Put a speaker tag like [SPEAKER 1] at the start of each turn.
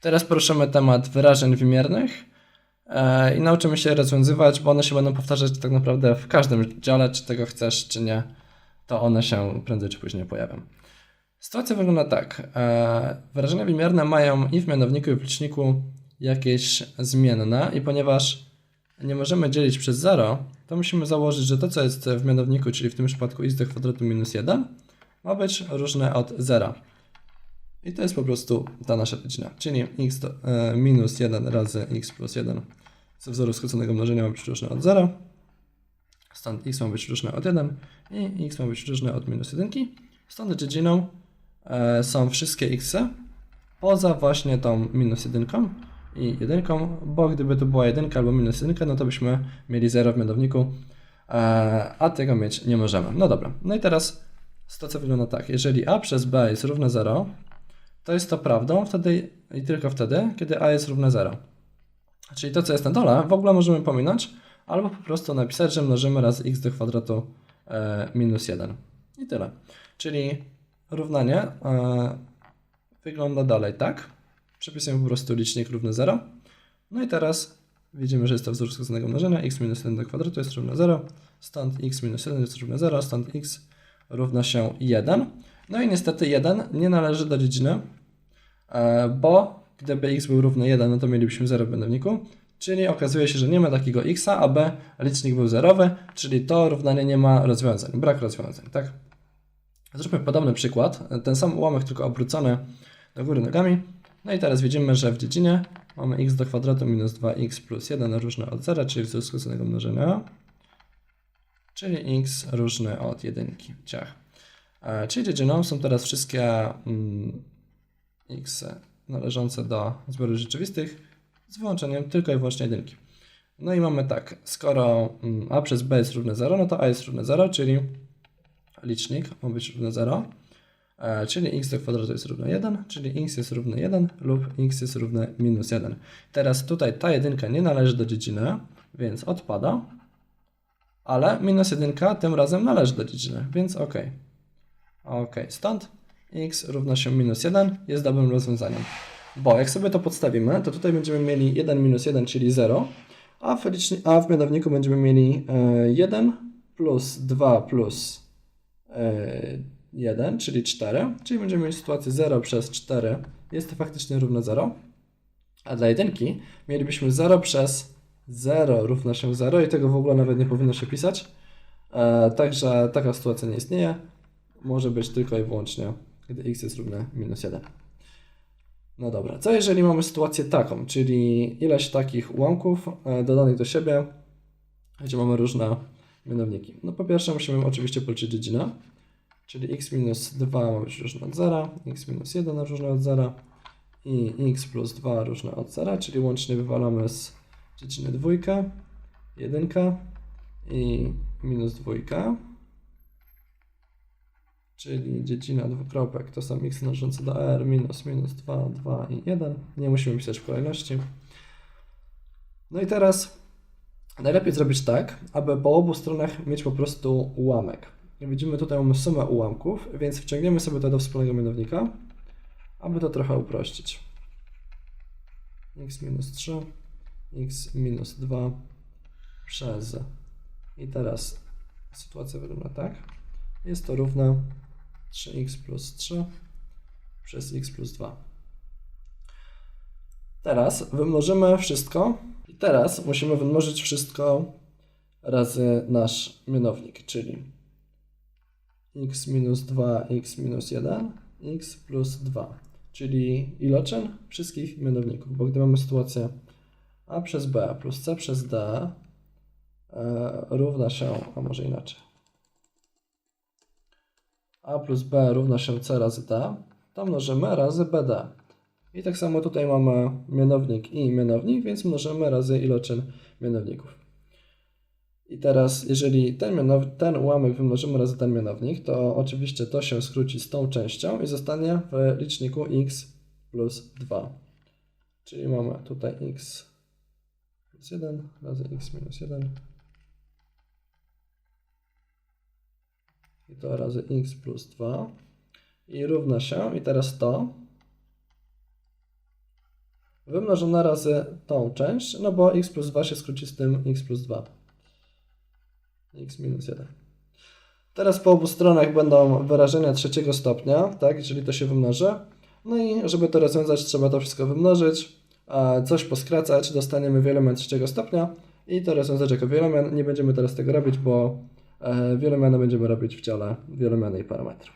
[SPEAKER 1] Teraz poruszymy temat wyrażeń wymiernych e, i nauczymy się je rozwiązywać, bo one się będą powtarzać tak naprawdę w każdym dziale, czy tego chcesz, czy nie, to one się prędzej czy później pojawią. Sytuacja wygląda tak. E, wyrażenia wymierne mają i w mianowniku, i w liczniku jakieś zmienne i ponieważ nie możemy dzielić przez 0, to musimy założyć, że to, co jest w mianowniku, czyli w tym przypadku x do kwadratu minus 1, ma być różne od 0. I to jest po prostu ta nasza rodzina. Czyli x do, e, minus 1 razy x plus 1 ze wzoru skróconego mnożenia ma być różne od 0. Stąd x ma być różne od 1 i x ma być różne od minus 1. Stąd dziedziną e, są wszystkie x poza właśnie tą minus 1 i 1, bo gdyby to była 1 albo minus 1, no to byśmy mieli 0 w mianowniku, e, a tego mieć nie możemy. No dobra, no i teraz sytuacja wygląda tak. Jeżeli a przez b jest równe 0, to jest to prawdą wtedy i tylko wtedy, kiedy a jest równe 0. Czyli to, co jest na dole, w ogóle możemy pominąć, albo po prostu napisać, że mnożymy razy x do kwadratu e, minus 1. I tyle. Czyli równanie e, wygląda dalej tak. Przepisujemy po prostu licznik równy 0. No i teraz widzimy, że jest to wzór skróconego mnożenia. x minus 1 do kwadratu jest równe 0. Stąd x minus 1 jest równe 0. Stąd x równa się 1. No i niestety 1 nie należy do dziedziny, bo gdyby x był równy 1, no to mielibyśmy 0 w będowniku. Czyli okazuje się, że nie ma takiego x, a b licznik był zerowy, czyli to równanie nie ma rozwiązań, brak rozwiązań, tak? Zróbmy podobny przykład, ten sam ułamek, tylko obrócony do góry nogami. No i teraz widzimy, że w dziedzinie mamy x do kwadratu minus 2x plus 1 różne od 0, czyli wzór skróconego mnożenia, czyli x różne od jedynki. Ciach. E, Czyli dziedziną są teraz wszystkie mm, x należące do zbiorów rzeczywistych z wyłączeniem tylko i wyłącznie jedynki. No i mamy tak, skoro mm, a przez b jest równe 0, no to a jest równe 0, czyli licznik ma być równy 0, e, czyli x do kwadratu jest równe 1, czyli x jest równy 1 lub x jest równe minus 1. Teraz tutaj ta jedynka nie należy do dziedziny, więc odpada, ale minus 1 tym razem należy do dziedziny, więc ok. Ok, stąd x równa się minus 1 jest dobrym rozwiązaniem. Bo jak sobie to podstawimy, to tutaj będziemy mieli 1 minus 1, czyli 0, a w, liczni- a w mianowniku będziemy mieli e, 1 plus 2 plus e, 1, czyli 4, czyli będziemy mieli sytuację 0 przez 4 jest to faktycznie równe 0, a dla jedynki mielibyśmy 0 przez 0 równa się 0 i tego w ogóle nawet nie powinno się pisać. E, także taka sytuacja nie istnieje. Może być tylko i wyłącznie, gdy x jest równe minus 1. No dobra, co jeżeli mamy sytuację taką, czyli ileś takich ułamków e, dodanych do siebie, gdzie mamy różne mianowniki. No po pierwsze musimy oczywiście policzyć dziedzinę, czyli x minus 2 ma być różne od 0, x minus 1 różne od 0 i x plus 2 różne od 0, czyli łącznie wywalamy z dziedziny dwójkę, jedynkę i minus dwójkę, czyli dziedzina dwukropek to są x należące do r minus minus 2, 2 i 1. Nie musimy pisać kolejności. No i teraz najlepiej zrobić tak, aby po obu stronach mieć po prostu ułamek. Widzimy tutaj mamy sumę ułamków, więc wciągniemy sobie to do wspólnego mianownika, aby to trochę uprościć. x minus 3, x minus 2 przez i teraz sytuacja wygląda tak. Jest to równe 3x plus 3 przez x plus 2. Teraz wymnożymy wszystko. I teraz musimy wymnożyć wszystko razy nasz mianownik, czyli x minus 2, x minus 1, x plus 2, czyli iloczyn wszystkich mianowników, bo gdy mamy sytuację a przez b plus c przez d e, równa się, a może inaczej, a plus b równa się c razy d, to mnożymy razy bd. I tak samo tutaj mamy mianownik i mianownik, więc mnożymy razy iloczyn mianowników. I teraz, jeżeli ten, ten ułamek wymnożymy razy ten mianownik, to oczywiście to się skróci z tą częścią i zostanie w liczniku x plus 2. Czyli mamy tutaj x plus 1 razy x minus 1 i to razy x plus 2 i równa się, i teraz to wymnożona razy tą część, no bo x plus 2 się skróci z tym x plus 2. x minus 1. Teraz po obu stronach będą wyrażenia trzeciego stopnia, tak, jeżeli to się wymnoży. No i żeby to rozwiązać, trzeba to wszystko wymnożyć, coś poskracać, dostaniemy wielomian trzeciego stopnia i to rozwiązać jako wielomian. Nie będziemy teraz tego robić, bo e, wielomiany będziemy robić w dziale wielomiany i parametry.